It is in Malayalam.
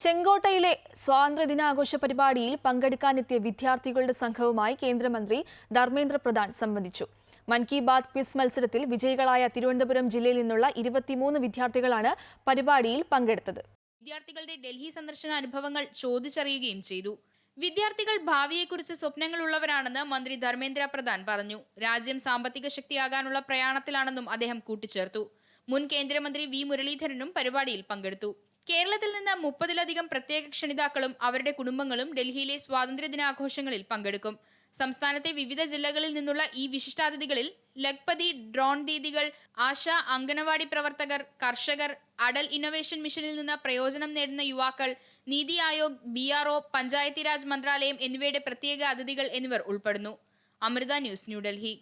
ചെങ്കോട്ടയിലെ സ്വാതന്ത്ര്യദിനാഘോഷ പരിപാടിയിൽ പങ്കെടുക്കാനെത്തിയ വിദ്യാർത്ഥികളുടെ സംഘവുമായി കേന്ദ്രമന്ത്രി ധർമ്മേന്ദ്ര പ്രധാൻ സംബന്ധിച്ചു മൻ കി ബാത് ക്വിസ് മത്സരത്തിൽ വിജയികളായ തിരുവനന്തപുരം ജില്ലയിൽ നിന്നുള്ള ഇരുപത്തിമൂന്ന് വിദ്യാർത്ഥികളാണ് പരിപാടിയിൽ പങ്കെടുത്തത്. വിദ്യാർത്ഥികളുടെ ഡൽഹി സന്ദർശന അനുഭവങ്ങൾ ചോദിച്ചറിയുകയും ചെയ്തു. വിദ്യാർത്ഥികൾ ഭാവിയെക്കുറിച്ച് സ്വപ്നങ്ങളുള്ളവരാണെന്ന് മന്ത്രി ധർമ്മേന്ദ്ര പ്രധാൻ പറഞ്ഞു. രാജ്യം സാമ്പത്തിക ശക്തിയാകാനുള്ള പ്രയാണത്തിലാണെന്നും അദ്ദേഹം കൂട്ടിച്ചേർത്തു. മുൻ കേന്ദ്രമന്ത്രി വി മുരളീധരനും പരിപാടിയിൽ പങ്കെടുത്തു. കേരളത്തിൽ നിന്ന് മുപ്പതിലധികം പ്രത്യേക ക്ഷണിതാക്കളും അവരുടെ കുടുംബങ്ങളും ഡൽഹിയിലെ സ്വാതന്ത്ര്യദിനാഘോഷങ്ങളിൽ പങ്കെടുക്കും. സംസ്ഥാനത്തെ വിവിധ ജില്ലകളിൽ നിന്നുള്ള ഈ വിശിഷ്ടാതിഥികളിൽ ലഖ്പതി ഡ്രോൺ ദീദികൾ ആശ അംഗനവാടി പ്രവർത്തകർ കർഷകർ അടൽ ഇന്നൊവേഷൻ മിഷനിൽ നിന്ന് പ്രയോജനം നേടുന്ന യുവാക്കൾ NITI Aayog B R O Panchayati Raj മന്ത്രാലയം എന്നിവയുടെ പ്രത്യേക അതിഥികൾ എന്നിവർ ഉൾപ്പെടുന്നു. അമൃത ന്യൂസ് ന്യൂഡൽഹി